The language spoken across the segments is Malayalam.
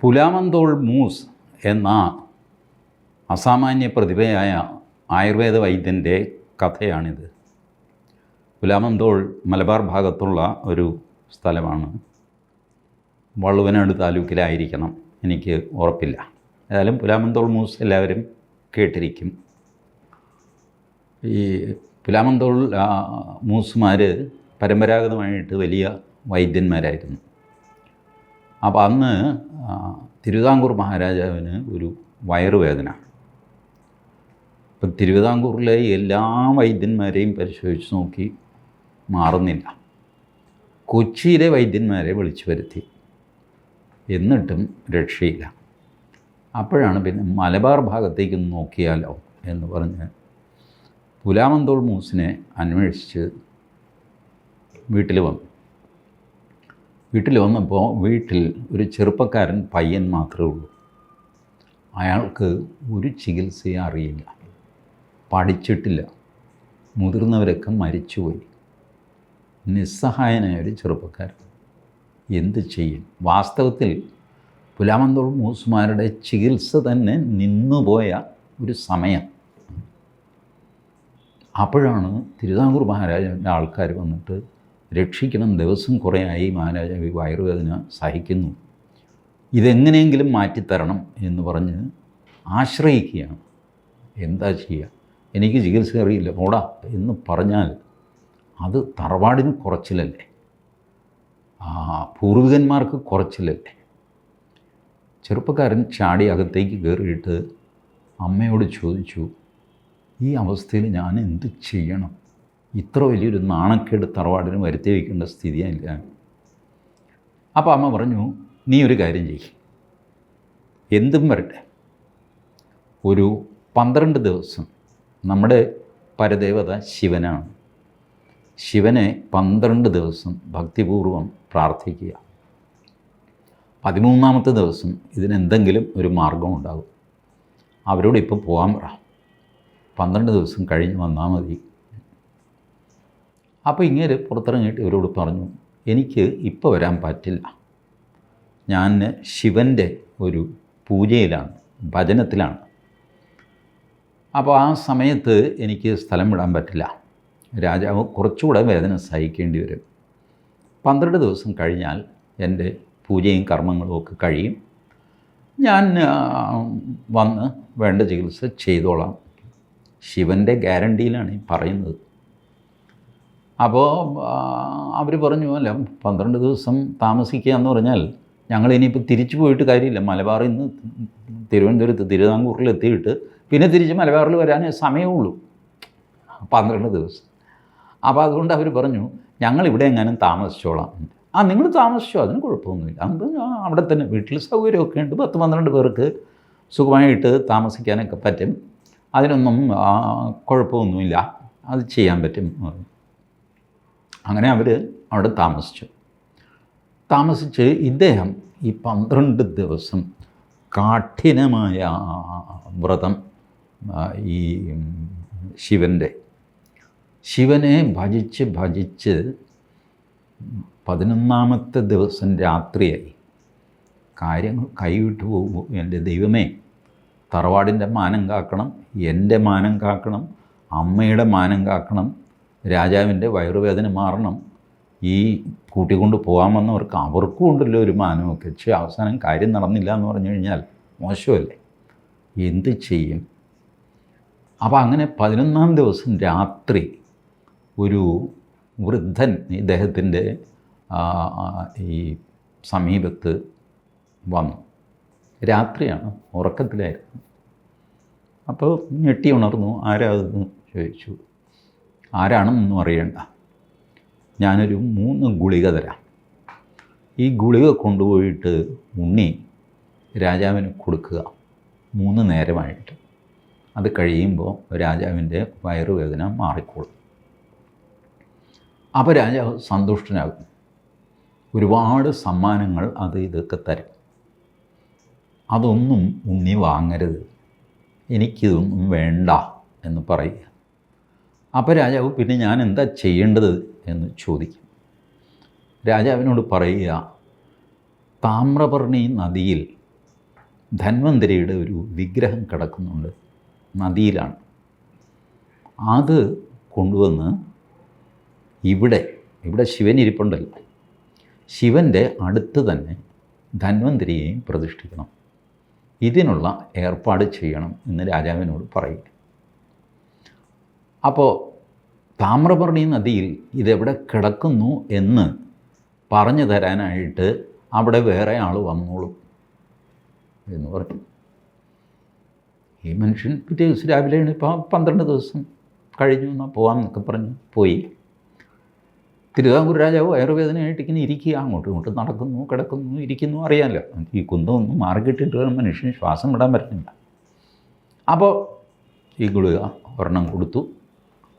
പുലാമന്തോൾ മൂസ് എന്ന അസാമാന്യ പ്രതിഭയായ ആയുർവേദ വൈദ്യന്റെ കഥയാണിത്. പുലാമന്തോൾ മലബാർ ഭാഗത്തുള്ള ഒരു സ്ഥലമാണ്. വള്ളുവനാട് താലൂക്കിലായിരിക്കണം. എനിക്ക് ഉറപ്പില്ല. ഏതായാലും പുലാമന്തോൾ മൂസ് എല്ലാവരും കേട്ടിരിക്കും. ഈ പുലാമന്തോൾ മൂസുമാർ പരമ്പരാഗതമായിട്ട് വലിയ വൈദ്യന്മാരായിരുന്നു. അപ്പോൾ അന്ന് തിരുവിതാംകൂർ മഹാരാജാവിന് ഒരു വയറുവേദന. ഇപ്പം തിരുവിതാംകൂറിലെ എല്ലാ വൈദ്യന്മാരെയും പരിശോധിച്ച് നോക്കി മാറുന്നില്ല. കൊച്ചിയിലെ വൈദ്യന്മാരെ വിളിച്ചു വരുത്തി. എന്നിട്ടും രക്ഷയില്ല. അപ്പോഴാണ് പിന്നെ മലബാർ ഭാഗത്തേക്ക് നോക്കിയാലോ എന്ന് പറഞ്ഞ് പുലാമന്തോൾ മൂസിനെ അന്വേഷിച്ച് വീട്ടിൽ വന്നു. വീട്ടിൽ വന്നപ്പോൾ വീട്ടിൽ ഒരു ചെറുപ്പക്കാരൻ പയ്യൻ മാത്രമേ ഉള്ളൂ. അയാൾക്ക് ഒരു ചികിത്സയും അറിയില്ല. പഠിച്ചിട്ടില്ല. മുതിർന്നവരൊക്കെ മരിച്ചുപോയി. നിസ്സഹായനായ ഒരു ചെറുപ്പക്കാരൻ. എന്ത് ചെയ്യും? വാസ്തവത്തിൽ പുലാമന്തോൾ മൂസുമാരുടെ ചികിത്സ തന്നെ നിന്നുപോയ ഒരു സമയം. അപ്പോഴാണ് തിരുവിതാംകൂർ മഹാരാജാവിന്റെ ആൾക്കാർ വന്നിട്ട് രക്ഷിക്കണം. ദിവസം കുറേയായി മഹാരാജാവ് ഈ വയറുവേദന സഹിക്കുന്നു. ഇതെങ്ങനെയെങ്കിലും മാറ്റിത്തരണം എന്ന് പറഞ്ഞ് ആശ്രയിക്കുകയാണ്. എന്താ ചെയ്യുക? എനിക്ക് ചികിത്സ അറിയില്ല. ഓടാ എന്ന് പറഞ്ഞാൽ അത് തറവാടിന് കുറച്ചിലല്ലേ? ആ പൂർവികന്മാർക്ക് കുറച്ചിലല്ലേ? ചെറുപ്പക്കാരൻ ചാടി അകത്തേക്ക് കയറിയിട്ട് അമ്മയോട് ചോദിച്ചു ഈ അവസ്ഥയിൽ ഞാൻ എന്ത് ചെയ്യണം? ഇത്ര വലിയൊരു നാണക്കേട് തറവാടിന് വരുത്തി വയ്ക്കേണ്ട സ്ഥിതിയില്ല അപ്പോൾ അമ്മ പറഞ്ഞു നീ ഒരു കാര്യം ചെയ്യും. എന്തും വരട്ടെ. ഒരു പന്ത്രണ്ട് ദിവസം നമ്മുടെ പരദേവത ശിവനാണ്. ശിവനെ പന്ത്രണ്ട് ദിവസം ഭക്തിപൂർവം പ്രാർത്ഥിക്കുക. പതിമൂന്നാമത്തെ ദിവസം ഇതിനെന്തെങ്കിലും ഒരു മാർഗം ഉണ്ടാകും. അവരോട് ഇപ്പോൾ പോകാൻ പറ. പന്ത്രണ്ട് ദിവസം കഴിഞ്ഞ് വന്നാൽ മതി. അപ്പോൾ ഇങ്ങനെ പുറത്തിറങ്ങിയിട്ട് ഇവരോട് പറഞ്ഞു എനിക്ക് ഇപ്പോൾ വരാൻ പറ്റില്ല. ഞാൻ ശിവന്റെ ഒരു പൂജയിലാണ് ഭജനത്തിലാണ്. അപ്പോൾ ആ സമയത്ത് എനിക്ക് സ്ഥലം വിടാൻ പറ്റില്ല. രാജാവ് കുറച്ചുകൂടെ വേദന സഹിക്കേണ്ടി വരും. പന്ത്രണ്ട് ദിവസം കഴിഞ്ഞാൽ എന്റെ പൂജയും കർമ്മങ്ങളും ഒക്കെ കഴിയും. ഞാൻ വന്ന് വേണ്ട ചികിത്സ ചെയ്തോളാം. ശിവന്റെ ഗ്യാരണ്ടിയിലാണ് ഈ പറയുന്നത്. അപ്പോൾ അവർ പറഞ്ഞു അല്ല പന്ത്രണ്ട് ദിവസം താമസിക്കുക എന്ന് പറഞ്ഞാൽ ഞങ്ങൾ ഇനിയിപ്പോൾ തിരിച്ചു പോയിട്ട് കാര്യമില്ല. മലബാറിൽ നിന്ന് തിരുവനന്തപുരത്ത് തിരുവിതാംകൂറിൽ എത്തിയിട്ട് പിന്നെ തിരിച്ച് മലബാറിൽ വരാനേ സമയമുള്ളൂ പന്ത്രണ്ട് ദിവസം. അപ്പോൾ അതുകൊണ്ട് അവർ പറഞ്ഞു ഞങ്ങൾ ഇവിടെ എങ്ങാനും താമസിച്ചോളാം. ആ നിങ്ങൾ താമസിച്ചോ? അതിന് കുഴപ്പമൊന്നുമില്ല. അത് അവിടെ തന്നെ വീട്ടിൽ സൗകര്യമൊക്കെ ഉണ്ട്. പത്ത് പന്ത്രണ്ട് പേർക്ക് സുഖമായിട്ട് താമസിക്കാനൊക്കെ പറ്റും. അതിനൊന്നും കുഴപ്പമൊന്നുമില്ല. അത് ചെയ്യാൻ പറ്റും. അങ്ങനെ അവർ അവിടെ താമസിച്ചു. താമസിച്ച് ഇദ്ദേഹം ഈ പന്ത്രണ്ട് ദിവസം കാഠിനമായ വ്രതം ഈ ശിവന്റെ ശിവനെ ഭജിച്ച് ഭജിച്ച് പതിനൊന്നാമത്തെ ദിവസം രാത്രിയായി. കാര്യങ്ങൾ കൈവിട്ടു പോകുമ്പോൾ എന്റെ ദൈവമേ തറവാടിന്റെ മാനം കാക്കണം എന്റെ മാനം കാക്കണം അമ്മയുടെ മാനം കാക്കണം രാജാവിന്റെ വയറുവേദന മാറണം. ഈ കൂട്ടിക്കൊണ്ട് പോകാമെന്നവർക്ക് അവർക്കും ഉണ്ടല്ലോ ഒരു മാനമൊക്കെ. പക്ഷേ അവസാനം കാര്യം നടന്നില്ല എന്ന് പറഞ്ഞു കഴിഞ്ഞാൽ മോശമല്ലേ? എന്ത് ചെയ്യും? അപ്പോൾ അങ്ങനെ പതിനൊന്നാം ദിവസം രാത്രി ഒരു വൃദ്ധൻ ഇദ്ദേഹത്തിന്റെ ഈ സമീപത്ത് വന്നു. രാത്രിയാണ് ഉറക്കത്തിലായിരുന്നു. അപ്പോൾ ഞെട്ടി ഉണർന്നു. ആരാ അതെന്ന് ചോദിച്ചു. ആരാണെന്നൊന്നും അറിയണ്ട. ഞാനൊരു മൂന്ന് ഗുളിക തരാം ഈ ഗുളിക കൊണ്ടുപോയിട്ട് ഉണ്ണി രാജാവിന് കൊടുക്കുക. മൂന്ന് നേരമായിട്ട്. അത് കഴിയുമ്പോൾ രാജാവിന്റെ വയറുവേദന മാറിക്കോളും. അപ്പോൾ രാജാവ് സന്തുഷ്ടനാകും. ഒരുപാട് സമ്മാനങ്ങൾ അത് ഇതൊക്കെ തരും. അതൊന്നും ഉണ്ണി വാങ്ങരുത്. എനിക്കിതൊന്നും വേണ്ട എന്ന് പറയുക അപ്പോൾ രാജാവ് പിന്നെ ഞാൻ എന്താ ചെയ്യേണ്ടത് എന്ന് ചോദിക്കും. രാജാവിനോട് പറയുക താമ്രപർണി നദിയിൽ ധന്വന്തരിയുടെ ഒരു വിഗ്രഹം കിടക്കുന്നുണ്ട് നദിയിലാണ്. അത് കൊണ്ടുവന്ന് ഇവിടെ ഇവിടെ ശിവൻ ഇരിപ്പുണ്ടല്ലോ. ശിവന്റെ അടുത്ത് തന്നെ ധന്വന്തരിയെയും പ്രതിഷ്ഠിക്കണം. ഇതിനുള്ള ഏർപ്പാട് ചെയ്യണം എന്ന് രാജാവിനോട് പറയുക. അപ്പോൾ താമ്രപർണി നദിയിൽ ഇതെവിടെ കിടക്കുന്നു എന്ന് പറഞ്ഞു തരാനായിട്ട് അവിടെ വേറെ ആൾ വന്നോളും എന്ന് പറഞ്ഞു. ഈ മനുഷ്യൻ പിറ്റേ ദിവസം രാവിലെയാണ് ഇപ്പോൾ പന്ത്രണ്ട് ദിവസം കഴിഞ്ഞു എന്നാൽ പോകാമെന്നൊക്കെ പറഞ്ഞ് പോയി. തിരുവിതാംകൂർ രാജാവ് വയറുവേദനയായിട്ട് ഇങ്ങനെ ഇരിക്കുക അങ്ങോട്ടും ഇങ്ങോട്ടും നടക്കുന്നു കിടക്കുന്നു ഇരിക്കുന്നു അറിയാമല്ലോ ഈ കുന്തമൊന്നും മാറിക്കിട്ടിട്ട് മനുഷ്യന് ശ്വാസം വിടാൻ പറ്റുന്നില്ല. അപ്പോൾ ഈ ഗുളിക ഒരെണ്ണം കൊടുത്തു.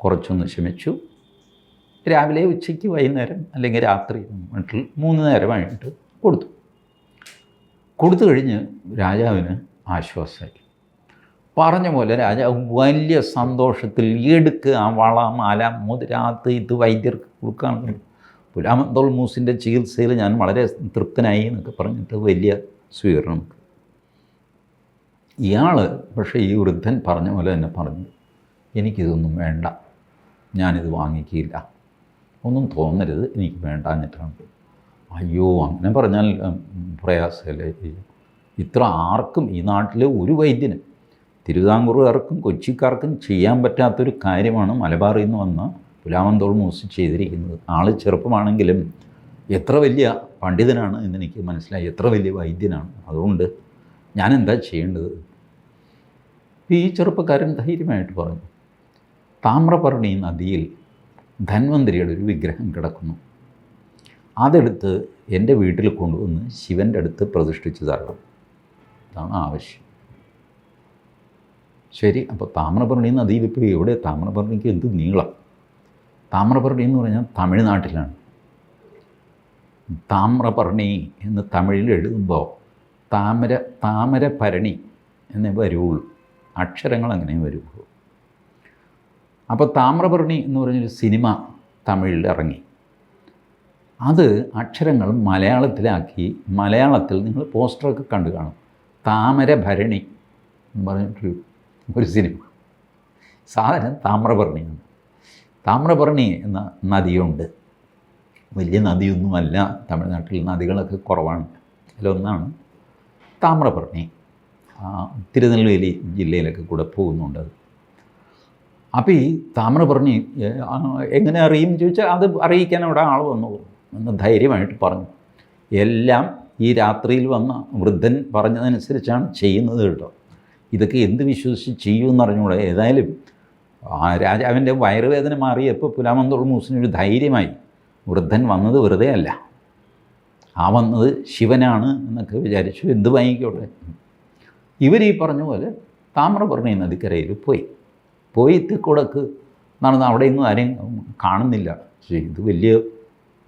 കുറച്ചൊന്ന് ശമിച്ചു രാവിലെ ഉച്ചയ്ക്ക് വൈകുന്നേരം അല്ലെങ്കിൽ രാത്രി വീട്ടിൽ മൂന്ന് നേരമായിട്ട് കൊടുത്തു. കൊടുത്തു കഴിഞ്ഞ് രാജാവിന് ആശ്വാസമായി പറഞ്ഞ പോലെ രാജാവ് വലിയ സന്തോഷത്തിൽ എടുക്കുക ആ വള മാല മോതിരാത്ത് ഇത് വൈദ്യർക്ക് കൊടുക്കാൻ പുലാമന്തോൾ മൂസിന്റെ ചികിത്സയിൽ ഞാൻ വളരെ തൃപ്തനായി എന്നൊക്കെ പറഞ്ഞിട്ട് വലിയ സ്വീകരണം. ഇയാൾ പക്ഷേ ഈ വൃദ്ധൻ പറഞ്ഞ പോലെ തന്നെ പറഞ്ഞു എനിക്കിതൊന്നും വേണ്ട. ഞാനിത് വാങ്ങിക്കില്ല. ഒന്നും തോന്നരുത് എനിക്ക് വേണ്ട എന്നിട്ടാണ് അയ്യോ അങ്ങനെ പറഞ്ഞാൽ പ്രയാസമല്ലേ? ഇത്ര ആർക്കും ഈ നാട്ടിലെ ഒരു വൈദ്യന് തിരുവിതാംകൂറുകാർക്കും കൊച്ചിക്കാർക്കും ചെയ്യാൻ പറ്റാത്തൊരു കാര്യമാണ് മലബാറിൽ നിന്ന് വന്ന പുലാമന്തോൾ മൂസ് ചെയ്തിരിക്കുന്നത്. ആൾ ചെറുപ്പമാണെങ്കിലും എത്ര വലിയ പണ്ഡിതനാണ് എന്ന് എനിക്ക് മനസ്സിലായി. എത്ര വലിയ വൈദ്യനാണ്. അതുകൊണ്ട് ഞാൻ എന്താ ചെയ്യേണ്ടത്? ഈ ചെറുപ്പക്കാരൻ ധൈര്യമായിട്ട് പറഞ്ഞു. താമ്രപർണി നദിയിൽ ധന്വന്തിരിയുടെ ഒരു വിഗ്രഹം കിടക്കുന്നു. അതെടുത്ത് എന്റെ വീട്ടിൽ കൊണ്ടുവന്ന് ശിവന്റെ അടുത്ത് പ്രതിഷ്ഠിച്ചു തരണം. ഇതാണ് ആവശ്യം. ശരി അപ്പോൾ താമ്രപർണി നദിയിൽ ഇപ്പോൾ എവിടെ? താമ്രപർണിക്ക് എന്ത് നീളം? താമ്രപർണി എന്ന് പറഞ്ഞാൽ തമിഴ്നാട്ടിലാണ്. താമ്രപർണി എന്ന് തമിഴിൽ എഴുതുമ്പോൾ താമര താമരഭരണി എന്നേ വരുള്ളൂ. അക്ഷരങ്ങൾ അങ്ങനെ വരുള്ളൂ. അപ്പോൾ താമ്രപർണി എന്ന് പറഞ്ഞൊരു സിനിമ തമിഴിൽ ഇറങ്ങി. അത് അക്ഷരങ്ങൾ മലയാളത്തിലാക്കി മലയാളത്തിൽ നിങ്ങൾ പോസ്റ്ററൊക്കെ കണ്ടു കാണും. താമരഭരണി എന്ന് പറഞ്ഞിട്ടൊരു ഒരു സിനിമ. സാധനം താമ്രപർണിയാണ് താമ്രപർണി എന്ന നദിയുണ്ട്. വലിയ നദിയൊന്നുമല്ല. തമിഴ്നാട്ടിൽ നദികളൊക്കെ കുറവാണ്. അതിലൊന്നാണ് താമ്രപർണി തിരുനെൽവേലി ജില്ലയിലൊക്കെ കൂടെ പോകുന്നുണ്ട് അത്. അപ്പോൾ ഈ താമര പറഞ്ഞ് എങ്ങനെ അറിയും? ചോദിച്ചാൽ അത് അറിയിക്കാൻ അവിടെ ആൾ വന്നു എന്ന് ധൈര്യമായിട്ട് പറഞ്ഞു. എല്ലാം ഈ രാത്രിയിൽ വന്ന വൃദ്ധൻ പറഞ്ഞതനുസരിച്ചാണ് ചെയ്യുന്നത് കേട്ടോ. ഇതൊക്കെ എന്ത് വിശ്വസിച്ച് ചെയ്യുമെന്ന് അറിഞ്ഞൂടെ ഏതായാലും ആ രാജാവിന്റെ വയറുവേദന മാറിയപ്പോൾ പുലാമന്തോൾ ഒരു ധൈര്യമായി വൃദ്ധൻ വന്നത് വെറുതെ അല്ല. ആ വന്നത് ശിവനാണ് എന്നൊക്കെ വിചാരിച്ചു എന്ത് വാങ്ങിക്കോട്ടെ. ഇവർ ഈ പറഞ്ഞ പോലെ താമ്രപർണി നദിക്കരയിൽ പോയി. പോയി തെക്കുടക്ക് നടന്ന് അവിടെയൊന്നും ആരെയും കാണുന്നില്ല. പക്ഷേ ഇത് വലിയ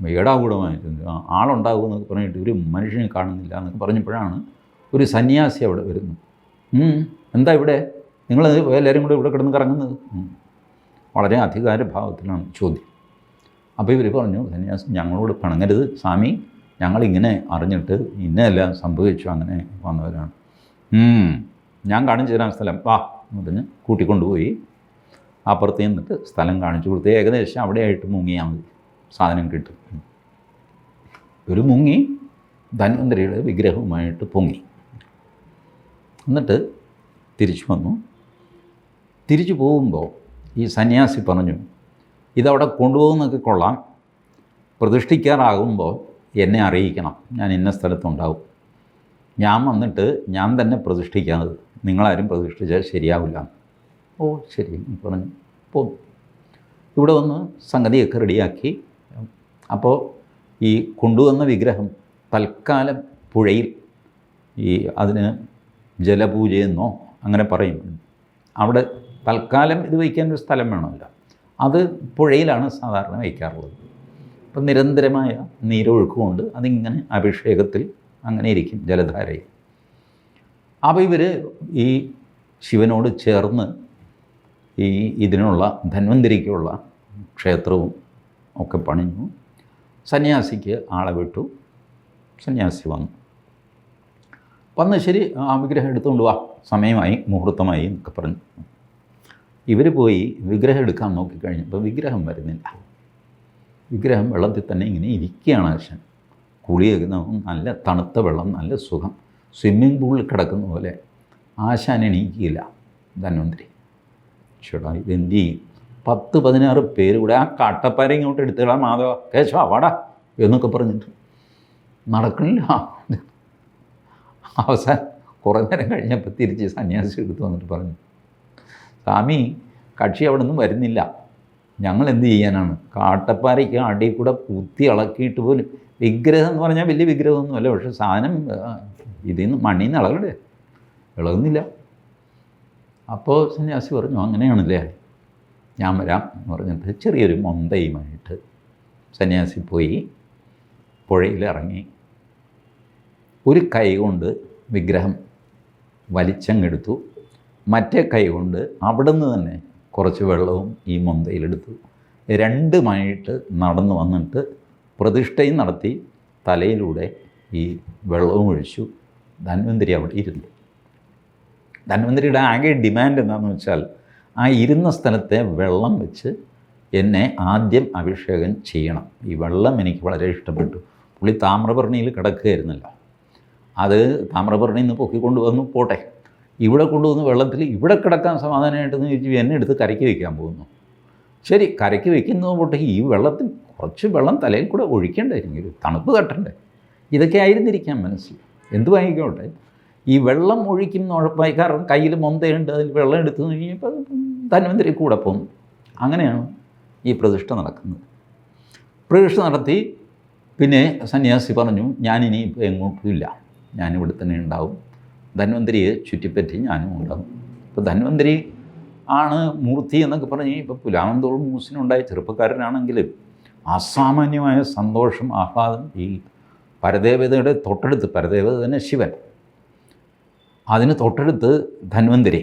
മേടാകൂടമായിട്ടുണ്ട്. ആളുണ്ടാകും എന്നൊക്കെ പറഞ്ഞിട്ട് ഒരു മനുഷ്യനെ കാണുന്നില്ല എന്നൊക്കെ പറഞ്ഞപ്പോഴാണ് ഒരു സന്യാസി അവിടെ വരുന്നു. എന്താ ഇവിടെ? നിങ്ങൾ എല്ലാവരും കൂടെ ഇവിടെ കിടന്ന് കറങ്ങുന്നത്? വളരെ അധികാരഭാവത്തിലാണ് ചോദ്യം. അപ്പോൾ ഇവർ പറഞ്ഞു സന്യാസി ഞങ്ങളോട് പിണങ്ങരുത് സ്വാമി. ഞങ്ങളിങ്ങനെ അറിഞ്ഞിട്ട് ഇന്നെല്ലാം സംഭവിച്ചു അങ്ങനെ വന്നവരാണ്. ഞാൻ കാണിച്ചു തരാൻ സ്ഥലം. വാ എന്ന് പറഞ്ഞ് കൂട്ടിക്കൊണ്ടുപോയി. അപ്പുറത്ത് നിന്നിട്ട് സ്ഥലം കാണിച്ചു കൊടുത്ത് ഏകദേശം അവിടെയായിട്ട് മുങ്ങിയാൽ മതി. സാധനം കിട്ടും. ഒരു മുങ്ങി ധന്വന്തരിയുടെ വിഗ്രഹവുമായിട്ട് പൊങ്ങി. എന്നിട്ട് തിരിച്ചു വന്നു. തിരിച്ചു പോകുമ്പോൾ ഈ സന്യാസി പറഞ്ഞു ഇതവിടെ കൊണ്ടുപോകുന്നൊക്കെ കൊള്ളാം. പ്രതിഷ്ഠിക്കാറാകുമ്പോൾ എന്നെ അറിയിക്കണം. ഞാൻ ഇന്ന സ്ഥലത്തുണ്ടാവും. ഞാൻ വന്നിട്ട് ഞാൻ തന്നെ പ്രതിഷ്ഠിക്കാതെ നിങ്ങളാരും പ്രതിഷ്ഠിച്ചാൽ ശരിയാവില്ല. ഓ ശരി എന്ന് പറഞ്ഞു പോന്നു ഇവിടെ വന്ന് സംഗതിയൊക്കെ റെഡിയാക്കി. അപ്പോൾ ഈ കൊണ്ടുവന്ന വിഗ്രഹം തൽക്കാലം പുഴയിൽ ഈ അതിന് ജലപൂജയെന്നോ അങ്ങനെ പറയും. അവിടെ തൽക്കാലം ഇത് വയ്ക്കാൻ ഒരു സ്ഥലം വേണമല്ലോ. അത് പുഴയിലാണ് സാധാരണ വയ്ക്കാറുള്ളത്. അപ്പം നിരന്തരമായ നീരൊഴുക്കുകൊണ്ട് അതിങ്ങനെ അഭിഷേകത്തിൽ അങ്ങനെ ഇരിക്കും ജലധാരയിൽ. അപ്പോൾ ഇവർ ഈ ശിവനോട് ചേർന്ന് ഈ ഇതിനുള്ള ധന്വന്തിരിക്കുള്ള ക്ഷേത്രവും ഒക്കെ പണിഞ്ഞു. സന്യാസിക്ക് ആളെ വിട്ടു. സന്യാസി വന്നു. വന്ന് ശരി ആ വിഗ്രഹം എടുത്തുകൊണ്ട് വാ. സമയമായി മുഹൂർത്തമായി എന്നൊക്കെ പറഞ്ഞു. ഇവർ പോയി വിഗ്രഹം എടുക്കാൻ നോക്കിക്കഴിഞ്ഞപ്പോൾ വിഗ്രഹം വരുന്നില്ല. വിഗ്രഹം വെള്ളത്തിൽ തന്നെ ഇങ്ങനെ ഇരിക്കുകയാണ് ആശൻ കുളിയൊക്കെ നല്ല തണുത്ത വെള്ളം നല്ല സുഖം. സ്വിമ്മിംഗ് പൂളിൽ കിടക്കുന്ന പോലെ ആശാൻ എണീക്കില്ല ധന്വന്തരി. ചേട്ടാ ഇതെന്ത് ചെയ്യും? പത്ത് പതിനാറ് പേര് കൂടെ ആ കട്ടപ്പാര ഇങ്ങോട്ട് എടുത്തുകളാ മാധവ കേശവ വാടാ എന്നൊക്കെ പറഞ്ഞിട്ട് നടക്കണില്ല. അവസാനം കുറേ നേരം കഴിഞ്ഞപ്പോൾ തിരിച്ച് സന്യാസി എടുത്ത് വന്നിട്ട് പറഞ്ഞു സ്വാമി കക്ഷി അവിടെ നിന്നും വരുന്നില്ല. ഞങ്ങൾ എന്ത് ചെയ്യാനാണ്? കാട്ടപ്പാരയ്ക്ക് അടി കൂടെ കുത്തി ഇളക്കിയിട്ട് പോലും വിഗ്രഹം എന്ന് പറഞ്ഞാൽ വലിയ വിഗ്രഹമൊന്നുമല്ല പക്ഷേ സാധനം ഇതിൽ നിന്ന് മണ്ണിൽ നിന്ന് ഇളകണ്ടേ ഇളകുന്നില്ല. അപ്പോൾ സന്യാസി പറഞ്ഞു അങ്ങനെയാണല്ലേ? ഞാൻ വരാം എന്ന് പറഞ്ഞിട്ട് ചെറിയൊരു മൊന്തയുമായിട്ട് സന്യാസി പോയി പുഴയിൽ ഇറങ്ങി. ഒരു കൈ കൊണ്ട് വിഗ്രഹം വലിച്ചങ്ങെടുത്തു മറ്റേ കൈ കൊണ്ട് അവിടുന്ന് തന്നെ കുറച്ച് വെള്ളവും ഈ മൊന്തയിലെടുത്തു രണ്ടുമായിട്ട് നടന്നു വന്നിട്ട് പ്രതിഷ്ഠയും നടത്തി തലയിലൂടെ ഈ വെള്ളവും ഒഴിച്ചു. ധന്വന്തരി അവിടെ ഇരുന്നു. ധന്വന്തരിയുടെ ആകെ ഡിമാൻഡ് എന്താണെന്ന് വെച്ചാൽ ആ ഇരുന്ന സ്ഥലത്തെ വെള്ളം വെച്ച് എന്നെ ആദ്യം അഭിഷേകം ചെയ്യണം. ഈ വെള്ളം എനിക്ക് വളരെ ഇഷ്ടപ്പെട്ടു. പുള്ളി താമ്രപർണിയിൽ കിടക്കുകയായിരുന്നല്ലോ. അത് താമ്രപർണിയിൽ നിന്ന് പൊക്കിക്കൊണ്ട് വന്നു പോട്ടെ. ഇവിടെ കൊണ്ടുവന്ന് വെള്ളത്തിൽ ഇവിടെ കിടക്കാൻ സമാധാനമായിട്ടെന്ന് ചോദിച്ചു എന്നെ എടുത്ത് കരയ്ക്ക് വയ്ക്കാൻ പോകുന്നു. ശരി കരയ്ക്ക് വയ്ക്കുന്നത് പോട്ടെ. ഈ വെള്ളത്തിൽ കുറച്ച് വെള്ളം തലയിൽ കൂടെ ഒഴിക്കേണ്ടായിരിക്കും തണുപ്പ് തട്ടണ്ടേ. ഇതൊക്കെ ആയിരുന്നിരിക്കാം മനസ്സിൽ. എന്തുവായിക്കോട്ടെ? ഈ വെള്ളം ഒഴിക്കുന്ന ഉഴപ്പായി കാരണം കയ്യിൽ മൊന്തയുണ്ട് അതിൽ വെള്ളം എടുത്തു കഴിഞ്ഞപ്പോൾ ധന്വന്തരി കൂടെ പോകുന്നു അങ്ങനെയാണ് ഈ പ്രതിഷ്ഠ നടക്കുന്നത്. പ്രതിഷ്ഠ നടത്തി പിന്നെ സന്യാസി പറഞ്ഞു ഞാനിനി ഇപ്പോൾ എങ്ങോട്ടുമില്ല ഞാനിവിടെ തന്നെ ഉണ്ടാവും. ധന്വന്തരിയെ ചുറ്റിപ്പറ്റി ഞാനും ഉണ്ടാവും. ഇപ്പോൾ ധന്വന്തരി ആണ് മൂർത്തി എന്നൊക്കെ പറഞ്ഞ് ഇപ്പോൾ പുലാമന്തോളം മൂസിനുണ്ടായ ചെറുപ്പക്കാരനാണെങ്കിൽ അസാമാന്യമായ സന്തോഷം ആഹ്ലാദം ഈ പരദേവതയുടെ തൊട്ടടുത്ത് പരദേവത തന്നെ ശിവൻ. അതിന് തൊട്ടടുത്ത് ധന്വന്തരി.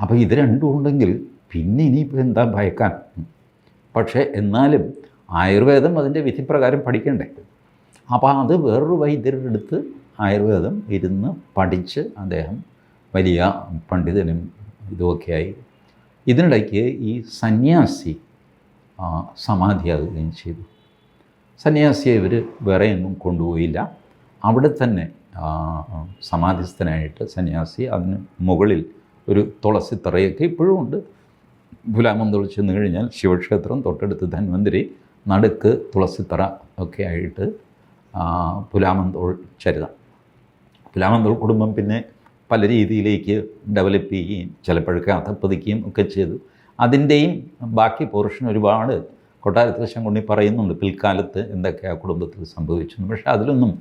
അപ്പോൾ ഇത് രണ്ടും ഉണ്ടെങ്കിൽ പിന്നെ ഇനിയിപ്പോൾ എന്താ ഭയക്കാൻ? പക്ഷേ എന്നാലും ആയുർവേദം അതിന്റെ വിധിപ്രകാരം പഠിക്കണ്ടേ? അപ്പോൾ അത് വേറൊരു വൈദ്യരുടെ അടുത്ത് ആയുർവേദം ഇരുന്ന് പഠിച്ച് അദ്ദേഹം വലിയ പണ്ഡിതനും ഇതുമൊക്കെയായി. ഇതിനിടയ്ക്ക് ഈ സന്യാസി സമാധിയാകുകയും ചെയ്തു. സന്യാസിയെ ഇവർ വേറെ എങ്ങും കൊണ്ടുപോയില്ല. അവിടെ തന്നെ സമാധിസ്ഥനായിട്ട് സന്യാസി അതിന് മുകളിൽ ഒരു തുളസി തറയൊക്കെ ഇപ്പോഴും ഉണ്ട്. ഗുലാമം തുളച്ച് നിന്ന് കഴിഞ്ഞാൽ ശിവക്ഷേത്രം തൊട്ടടുത്ത് ധന്വന്തിരി നടുക്ക് തുളസിത്തറ ഒക്കെ ആയിട്ട് പുലാമന്തോൾ ചരിതം. പുലാമന്തോൾ കുടുംബം പിന്നെ പല രീതിയിലേക്ക് ഡെവലപ്പ് ചെയ്യുകയും ചിലപ്പോഴൊക്കെ അധപ്പതിക്കുകയും ഒക്കെ ചെയ്തു. അതിന്റെയും ബാക്കി പോർഷൻ ഒരുപാട് കൊട്ടാരത്തിൽ ശങ്കുണ്ണി പറയുന്നുണ്ട് പിൽക്കാലത്ത് എന്തൊക്കെ ആ കുടുംബത്തിൽ സംഭവിച്ചു. പക്ഷേ അതിലൊന്നും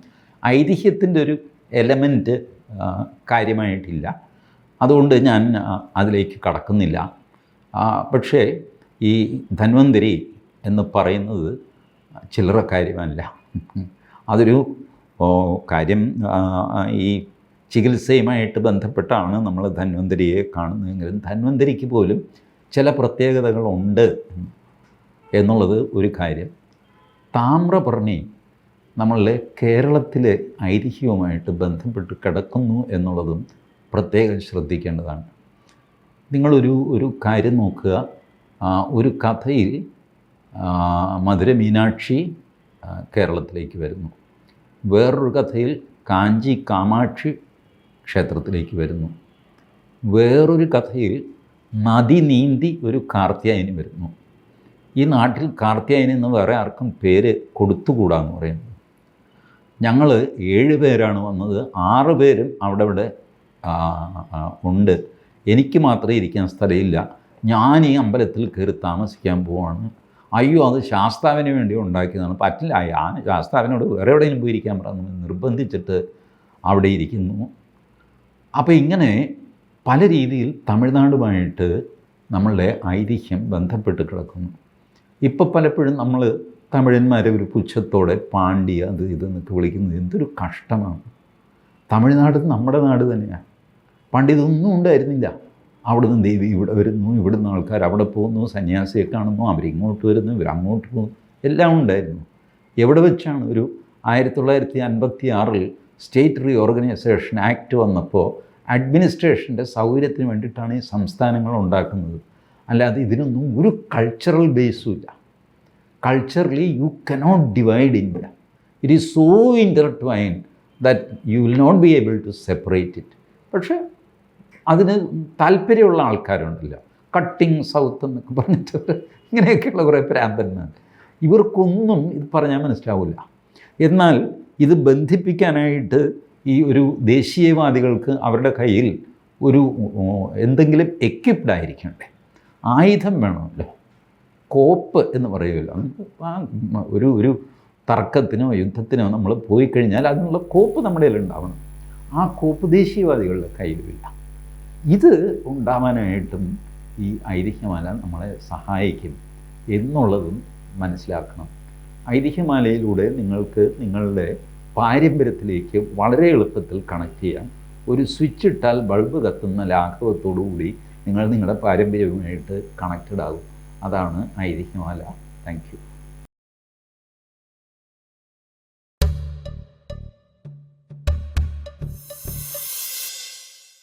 ഐതിഹ്യത്തിന്റെ ഒരു എലമെന്റ് കാര്യമായിട്ടില്ല. അതുകൊണ്ട് ഞാൻ അതിലേക്ക് കടക്കുന്നില്ല. പക്ഷേ ഈ ധന്വന്തരി എന്ന് പറയുന്നത് ചില്ലറ കാര്യമല്ല. അതൊരു കാര്യം ഈ ചികിത്സയുമായിട്ട് ബന്ധപ്പെട്ടാണ് നമ്മൾ ധന്വന്തരിയെ കാണുന്നതെങ്കിലും ധന്വന്തരിക്ക് പോലും ചില പ്രത്യേകതകളുണ്ട് എന്നുള്ളത് ഒരു കാര്യം. താമ്രപർണി നമ്മളുടെ കേരളത്തിലെ ഐതിഹ്യവുമായിട്ട് ബന്ധപ്പെട്ട് കിടക്കുന്നു എന്നുള്ളതും പ്രത്യേകം ശ്രദ്ധിക്കേണ്ടതാണ്. നിങ്ങളൊരു ഒരു കാര്യം നോക്കുക. ഒരു കഥയിൽ മധുര മീനാക്ഷി കേരളത്തിലേക്ക് വരുന്നു. വേറൊരു കഥയിൽ കാഞ്ചി കാമാക്ഷി ക്ഷേത്രത്തിലേക്ക് വരുന്നു. വേറൊരു കഥയിൽ നദി നീന്തി ഒരു കാർത്തിയായനി വരുന്നു. ഈ നാട്ടിൽ കാർത്തിയായനി എന്ന് വേറെ ആർക്കും പേര് കൊടുത്തുകൂടാന്ന് പറയുന്നു. ഞങ്ങൾ ഏഴ് പേരാണ് വന്നത്. ആറ് പേരും അവിടെ ഇവിടെ ഉണ്ട്. എനിക്ക് മാത്രമേ ഇരിക്കാൻ സ്ഥലമില്ല. ഞാൻ ഈ അമ്പലത്തിൽ കയറി താമസിക്കാൻ പോവാണ്. അയ്യോ അത് ശാസ്താവിന് വേണ്ടി ഉണ്ടാക്കിയതാണ്. പറ്റില്ല ഞാൻ ശാസ്താവിനോട് വേറെ എവിടെയെങ്കിലും പോയി ഇരിക്കാൻ പറഞ്ഞു നിർബന്ധിച്ചിട്ട് അവിടെ ഇരിക്കുന്നു. അപ്പോൾ ഇങ്ങനെ പല രീതിയിൽ തമിഴ്നാടുമായിട്ട് നമ്മളുടെ ഐതിഹ്യം ബന്ധപ്പെട്ട് കിടക്കുന്നു. ഇപ്പോൾ പലപ്പോഴും നമ്മൾ തമിഴന്മാരെ ഒരു പുച്ഛത്തോടെ പാണ്ഡ്യ അത് ഇതെന്നൊക്കെ വിളിക്കുന്നത് എന്തൊരു കഷ്ടമാണ്. തമിഴ്നാട് നമ്മുടെ നാട് തന്നെയാണ് പണ്ട് ഇതൊന്നും ഉണ്ടായിരുന്നില്ല. അവിടുന്ന് ദേവി ഇവിടെ വരുന്നു ഇവിടുന്ന് ആൾക്കാർ അവിടെ പോകുന്നു സന്യാസിയെ കാണുന്നു അവരിങ്ങോട്ട് വരുന്നു ഇവർ അങ്ങോട്ട് പോകുന്നു. എല്ലാം ഉണ്ടായിരുന്നു. എവിടെ വെച്ചാണ് ഒരു ആയിരത്തി തൊള്ളായിരത്തി അൻപത്തി ആറിൽ സ്റ്റേറ്റ് റീ ഓർഗനൈസേഷൻ ആക്ട് വന്നപ്പോൾ അഡ്മിനിസ്ട്രേഷന്റെ സൗകര്യത്തിന് വേണ്ടിയിട്ടാണ് ഈ സംസ്ഥാനങ്ങൾ ഉണ്ടാക്കുന്നത്. അല്ലാതെ ഇതിനൊന്നും ഒരു കൾച്ചറൽ ബേസും ഇല്ല. Culturally you cannot divide India it is so intertwine that you will not be able to separate it പക്ഷേ അതിന് താല്പര്യമുള്ള ആൾക്കാരുണ്ടല്ലോ. കട്ടിങ് സൗത്ത് എന്നൊക്കെ പറഞ്ഞിട്ട് ഇങ്ങനെയൊക്കെയുള്ള കുറേ പ്രാന്തന്മാർ ഇവർക്കൊന്നും ഇത് പറഞ്ഞാൽ മനസ്സിലാവില്ല എന്നാൽ ഇത് ബന്ധിപ്പിക്കാനായിട്ട് ഈ ഒരു ദേശീയവാദികൾക്ക് അവരുടെ കയ്യിൽ ഒരു എന്തെങ്കിലും എക്വിപ്ഡ് ആയിരിക്കണ്ടേ. ആയുധം വേണമല്ലോ. കോപ്പ് എന്ന് പറയുമല്ലോ ആ ഒരു ഒരു തർക്കത്തിനോ യുദ്ധത്തിനോ നമ്മൾ പോയി കഴിഞ്ഞാൽ അതിനുള്ള കോപ്പ് നമ്മുടെ ഉണ്ടാവണം. ആ കോപ്പ് ദേശീയവാദികളുടെ കയ്യിലുമില്ല ഇത് ഉണ്ടാവാനായിട്ടും ഈ ഐതിഹ്യമാല നമ്മളെ സഹായിക്കും എന്നുള്ളതും മനസ്സിലാക്കണം. ഐതിഹ്യമാലയിലൂടെ നിങ്ങൾക്ക് നിങ്ങളുടെ പാരമ്പര്യത്തിലേക്ക് വളരെ എളുപ്പത്തിൽ കണക്ട് ചെയ്യാം. ഒരു സ്വിച്ച് ഇട്ടാൽ ബൾബ് കത്തുന്ന ലാഘവത്തോടു കൂടി നിങ്ങൾ നിങ്ങളുടെ പാരമ്പര്യവുമായിട്ട് കണക്റ്റഡ് ആകും. അതാണ് ഐതിഹ്യമാല താങ്ക് യു